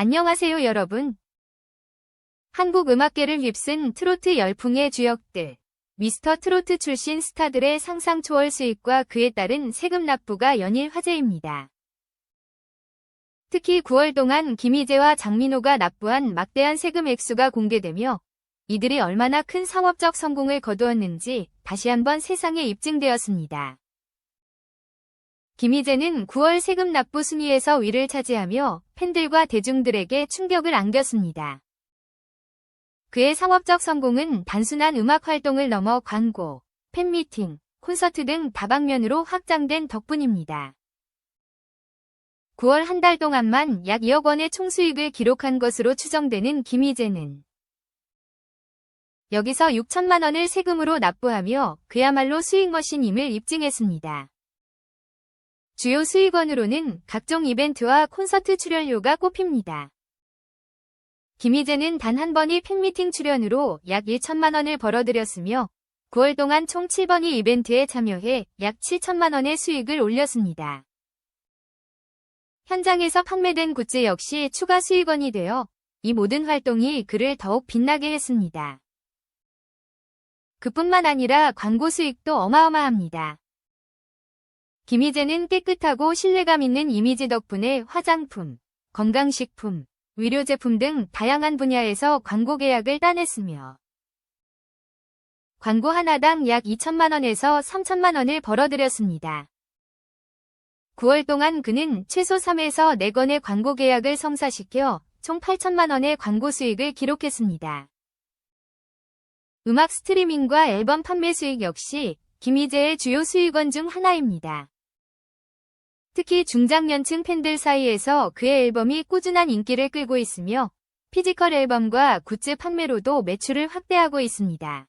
안녕하세요 여러분. 한국 음악계를 휩쓴 트로트 열풍의 주역들, 미스터 트로트 출신 스타들의 상상 초월 수익과 그에 따른 세금 납부가 연일 화제입니다. 특히 9월 동안 김희재와 장민호가 납부한 막대한 세금 액수가 공개되며 이들이 얼마나 큰 상업적 성공을 거두었는지 다시 한번 세상에 입증되었습니다. 김희재는 9월 세금 납부 순위에서 위를 차지하며 팬들과 대중들에게 충격을 안겼습니다. 그의 상업적 성공은 단순한 음악 활동을 넘어 광고, 팬미팅, 콘서트 등 다방면으로 확장된 덕분입니다. 9월 한 달 동안만 약 2억 원의 총수익을 기록한 것으로 추정되는 김희재는 여기서 6천만 원을 세금으로 납부하며 그야말로 수익머신임을 입증했습니다. 주요 수익원으로는 각종 이벤트와 콘서트 출연료가 꼽힙니다. 김희재는 단 한 번의 팬미팅 출연으로 약 1천만 원을 벌어들였으며 9월 동안 총 7번의 이벤트에 참여해 약 7천만 원의 수익을 올렸습니다. 현장에서 판매된 굿즈 역시 추가 수익원이 되어 이 모든 활동이 그를 더욱 빛나게 했습니다. 그뿐만 아니라 광고 수익도 어마어마합니다. 김희재는 깨끗하고 신뢰감 있는 이미지 덕분에 화장품, 건강식품, 의료제품 등 다양한 분야에서 광고 계약을 따냈으며 광고 하나당 약 2천만 원에서 3천만 원을 벌어들였습니다. 9월 동안 그는 최소 3에서 4건의 광고 계약을 성사시켜 총 8천만 원의 광고 수익을 기록했습니다. 음악 스트리밍과 앨범 판매 수익 역시 김희재의 주요 수익원 중 하나입니다. 특히 중장년층 팬들 사이에서 그의 앨범이 꾸준한 인기를 끌고 있으며 피지컬 앨범과 굿즈 판매로도 매출을 확대하고 있습니다.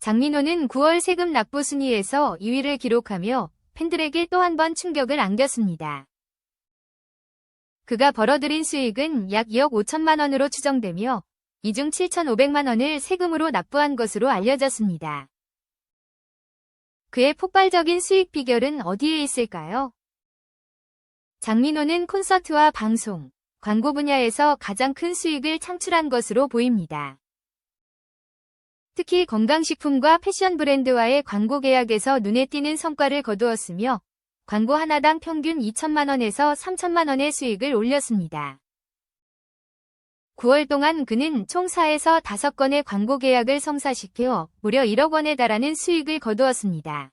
장민호는 9월 세금 납부 순위에서 2위를 기록하며 팬들에게 또 한 번 충격을 안겼습니다. 그가 벌어들인 수익은 약 2억 5천만 원으로 추정되며 이중 7,500만 원을 세금으로 납부한 것으로 알려졌습니다. 그의 폭발적인 수익 비결은 어디에 있을까요? 장민호는 콘서트와 방송, 광고 분야에서 가장 큰 수익을 창출한 것으로 보입니다. 특히 건강식품과 패션 브랜드와의 광고 계약에서 눈에 띄는 성과를 거두었으며 광고 하나당 평균 2천만 원에서 3천만 원의 수익을 올렸습니다. 9월 동안 그는 총 4에서 5건의 광고 계약을 성사시켜 무려 1억 원에 달하는 수익을 거두었습니다.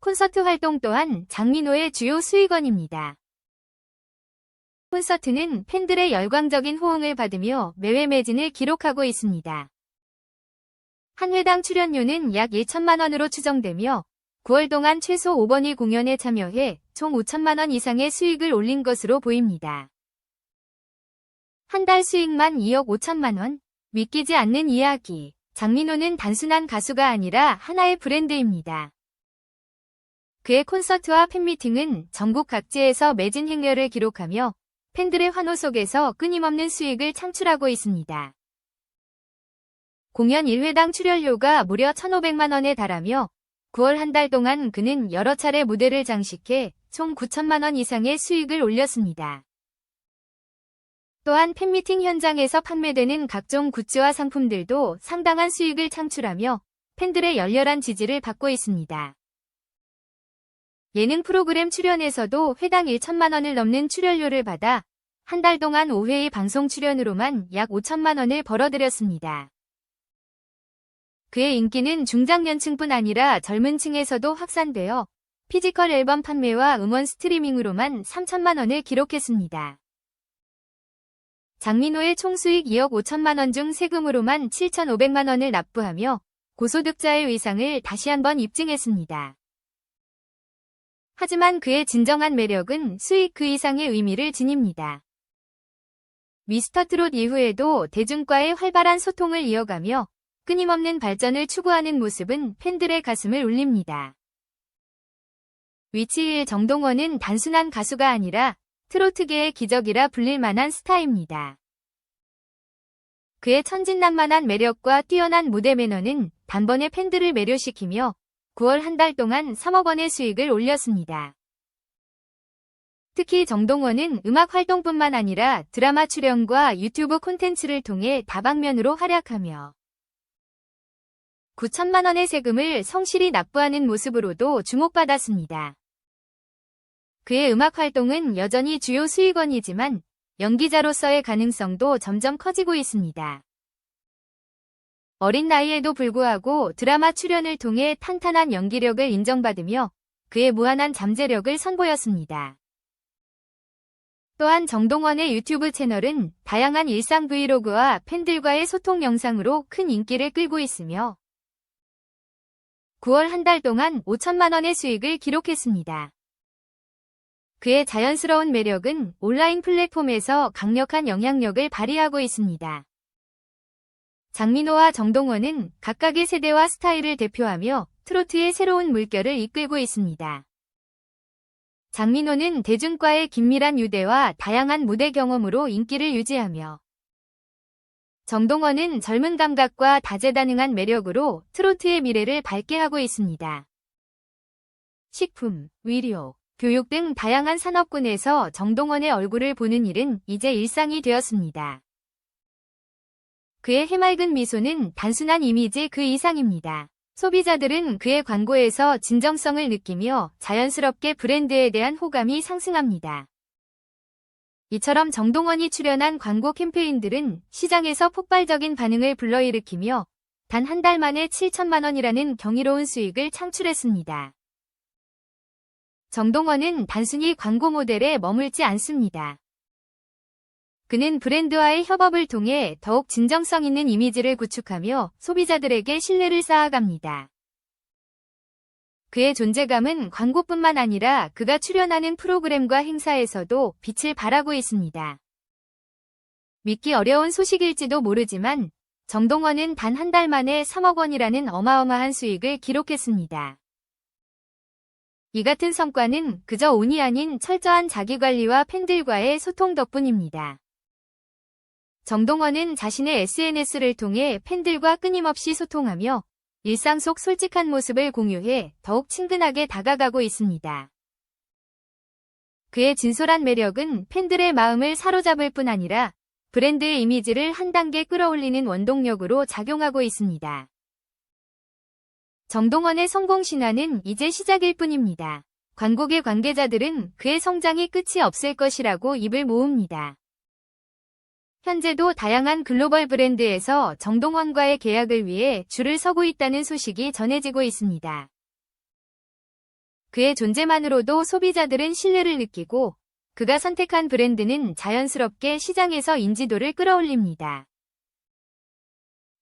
콘서트 활동 또한 장민호의 주요 수익원입니다. 콘서트는 팬들의 열광적인 호응을 받으며 매회 매진을 기록하고 있습니다. 한 회당 출연료는 약 1천만 원으로 추정되며 9월 동안 최소 5번이 공연에 참여해 총 5천만 원 이상의 수익을 올린 것으로 보입니다. 한 달 수익만 2억 5천만 원? 믿기지 않는 이야기. 장민호는 단순한 가수가 아니라 하나의 브랜드입니다. 그의 콘서트와 팬미팅은 전국 각지에서 매진 행렬을 기록하며 팬들의 환호 속에서 끊임없는 수익을 창출하고 있습니다. 공연 1회당 출연료가 무려 1,500만 원에 달하며 9월 한 달 동안 그는 여러 차례 무대를 장식해 총 9천만 원 이상의 수익을 올렸습니다. 또한 팬미팅 현장에서 판매되는 각종 굿즈와 상품들도 상당한 수익을 창출하며 팬들의 열렬한 지지를 받고 있습니다. 예능 프로그램 출연에서도 회당 1천만 원을 넘는 출연료를 받아 한 달 동안 5회의 방송 출연으로만 약 5천만 원을 벌어들였습니다. 그의 인기는 중장년층뿐 아니라 젊은 층에서도 확산되어 피지컬 앨범 판매와 음원 스트리밍으로만 3천만 원을 기록했습니다. 장민호의 총수익 2억 5천만 원 중 세금으로만 7,500만 원을 납부하며 고소득자의 위상을 다시 한번 입증했습니다. 하지만 그의 진정한 매력은 수익 그 이상의 의미를 지닙니다. 미스터 트롯 이후에도 대중과의 활발한 소통을 이어가며 끊임없는 발전을 추구하는 모습은 팬들의 가슴을 울립니다. 위치일 정동원은 단순한 가수가 아니라 트로트계의 기적이라 불릴 만한 스타입니다. 그의 천진난만한 매력과 뛰어난 무대 매너는 단번에 팬들을 매료시키며 9월 한 달 동안 3억 원의 수익을 올렸습니다. 특히 정동원은 음악 활동뿐만 아니라 드라마 출연과 유튜브 콘텐츠를 통해 다방면으로 활약하며 9천만 원의 세금을 성실히 납부하는 모습으로도 주목받았습니다. 그의 음악 활동은 여전히 주요 수익원이지만 연기자로서의 가능성도 점점 커지고 있습니다. 어린 나이에도 불구하고 드라마 출연을 통해 탄탄한 연기력을 인정받으며 그의 무한한 잠재력을 선보였습니다. 또한 정동원의 유튜브 채널은 다양한 일상 브이로그와 팬들과의 소통 영상으로 큰 인기를 끌고 있으며 9월 한 달 동안 5천만 원의 수익을 기록했습니다. 그의 자연스러운 매력은 온라인 플랫폼에서 강력한 영향력을 발휘하고 있습니다. 장민호와 정동원은 각각의 세대와 스타일을 대표하며 트로트의 새로운 물결을 이끌고 있습니다. 장민호는 대중과의 긴밀한 유대와 다양한 무대 경험으로 인기를 유지하며 정동원은 젊은 감각과 다재다능한 매력으로 트로트의 미래를 밝게 하고 있습니다. 식품, 의료, 교육 등 다양한 산업군에서 정동원의 얼굴을 보는 일은 이제 일상이 되었습니다. 그의 해맑은 미소는 단순한 이미지 그 이상입니다. 소비자들은 그의 광고에서 진정성을 느끼며 자연스럽게 브랜드에 대한 호감이 상승합니다. 이처럼 정동원이 출연한 광고 캠페인들은 시장에서 폭발적인 반응을 불러일으키며 단 한 달 만에 7천만 원이라는 경이로운 수익을 창출했습니다. 정동원은 단순히 광고 모델에 머물지 않습니다. 그는 브랜드와의 협업을 통해 더욱 진정성 있는 이미지를 구축하며 소비자들에게 신뢰를 쌓아갑니다. 그의 존재감은 광고뿐만 아니라 그가 출연하는 프로그램과 행사에서도 빛을 발하고 있습니다. 믿기 어려운 소식일지도 모르지만 정동원은 단 한 달 만에 3억 원이라는 어마어마한 수익을 기록했습니다. 이 같은 성과는 그저 운이 아닌 철저한 자기관리와 팬들과의 소통 덕분입니다. 정동원은 자신의 SNS를 통해 팬들과 끊임없이 소통하며 일상 속 솔직한 모습을 공유해 더욱 친근하게 다가가고 있습니다. 그의 진솔한 매력은 팬들의 마음을 사로잡을 뿐 아니라 브랜드의 이미지를 한 단계 끌어올리는 원동력으로 작용하고 있습니다. 정동원의 성공 신화는 이제 시작일 뿐입니다. 광고계 관계자들은 그의 성장이 끝이 없을 것이라고 입을 모읍니다. 현재도 다양한 글로벌 브랜드에서 정동원과의 계약을 위해 줄을 서고 있다는 소식이 전해지고 있습니다. 그의 존재만으로도 소비자들은 신뢰를 느끼고 그가 선택한 브랜드는 자연스럽게 시장에서 인지도를 끌어올립니다.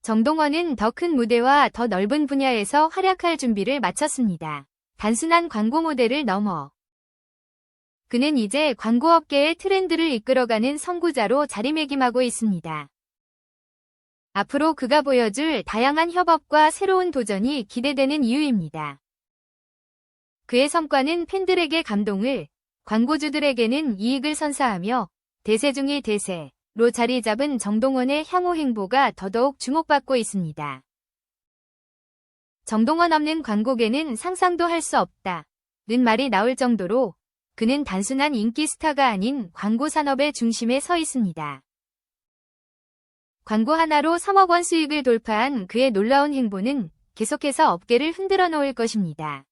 정동원은 더 큰 무대와 더 넓은 분야에서 활약할 준비를 마쳤습니다. 단순한 광고 모델을 넘어 그는 이제 광고업계의 트렌드를 이끌어가는 선구자로 자리매김하고 있습니다. 앞으로 그가 보여줄 다양한 협업과 새로운 도전이 기대되는 이유입니다. 그의 성과는 팬들에게 감동을, 광고주들에게는 이익을 선사하며 대세 중의 대세, 로 자리 잡은 정동원의 향후 행보가 더더욱 주목받고 있습니다. 정동원 없는 광고계는 상상도 할 수 없다. 는 말이 나올 정도로 그는 단순한 인기 스타가 아닌 광고 산업의 중심에 서 있습니다. 광고 하나로 3억 원 수익을 돌파한 그의 놀라운 행보는 계속해서 업계를 흔들어 놓을 것입니다.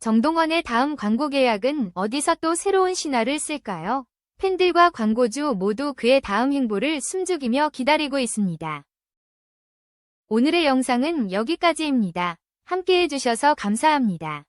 정동원의 다음 광고 계약은 어디서 또 새로운 신화를 쓸까요? 팬들과 광고주 모두 그의 다음 행보를 숨죽이며 기다리고 있습니다. 오늘의 영상은 여기까지입니다. 함께 해 주셔서 감사합니다.